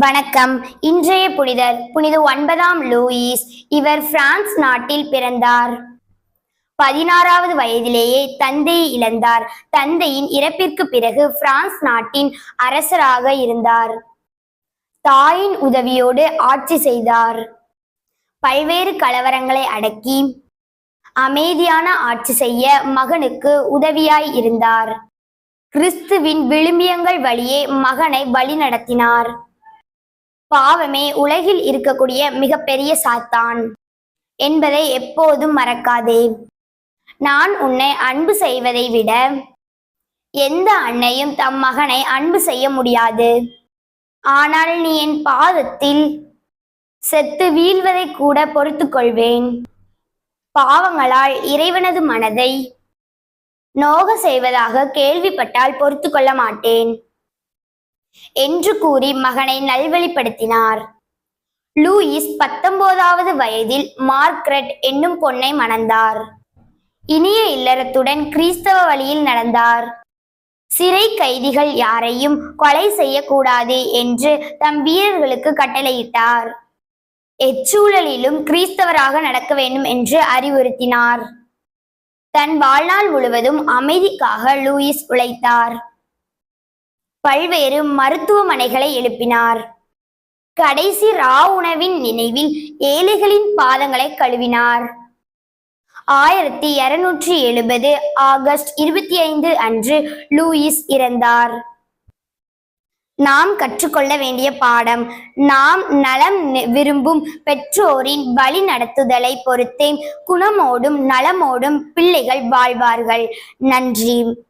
வணக்கம். இன்றைய புனிதர் புனித ஒன்பதாம் லூயிஸ் இவர் பிரான்ஸ் நாட்டில் பிறந்தார். பதினாறாவது வயதிலேயே தந்தையை இழந்தார். தந்தையின் இறப்பிற்கு பிறகு பிரான்ஸ் நாட்டின் அரசராக இருந்தார். தாயின் உதவியோடு ஆட்சி செய்தார். பல்வேறு கலவரங்களை அடக்கி அமைதியான ஆட்சி செய்ய மகனுக்கு உதவியாய் இருந்தார். கிறிஸ்துவின் விழுமியங்கள் வழியே மகனை வழிநடத்தினார். பாவமே உலகில் இருக்கக்கூடிய மிகப்பெரிய சாத்தான் என்பதை எப்போதும் மறக்காதே. நான் உன்னை அன்பு செய்வதை விட எந்த அன்னையும் தம் மகனை அன்பு செய்ய முடியாது. ஆனால் நீ என் பாதத்தில் செத்து வீழ்வதை கூட பொறுத்து கொள்வேன். பாவங்களால் இறைவனது மனதை நோக செய்வதாக கேள்விப்பட்டால் பொறுத்து கொள்ள மாட்டேன். என்று கூறி மகனை நல்வழிப்படுத்தினார். லூயிஸ் பத்தொன்பதாவது வயதில் மார்க்ரெட் என்னும் பொண்ணை மணந்தார். இனிய இல்லறத்துடன் கிறிஸ்தவ வழியில் நடந்தார். சிறை கைதிகள் யாரையும் கொலை செய்யக்கூடாது என்று தம் வீரர்களுக்கு கட்டளையிட்டார். எச்சூழலிலும் கிறிஸ்தவராக நடக்க வேண்டும் என்று அறிவுறுத்தினார். தன் வாழ்நாள் முழுவதும் அமைதிக்காக லூயிஸ் உழைத்தார். பல்வேறு மருத்துவமனைகளை எழுப்பினார். கடைசி ரா உணவின் நினைவில் ஏழைகளின் பாதங்களை கழுவினார். ஆயிரத்தி இருநூற்றி எழுபது ஆகஸ்ட் இருபத்தி ஐந்து அன்று லூயிஸ் இறந்தார். நாம் கற்றுக்கொள்ள வேண்டிய பாடம் நாம் நலம் விரும்பும் பெற்றோரின் வழி நடத்துதலை பொறுத்தே குணமோடும் நலமோடும் பிள்ளைகள் வாழ்வார்கள். நன்றி.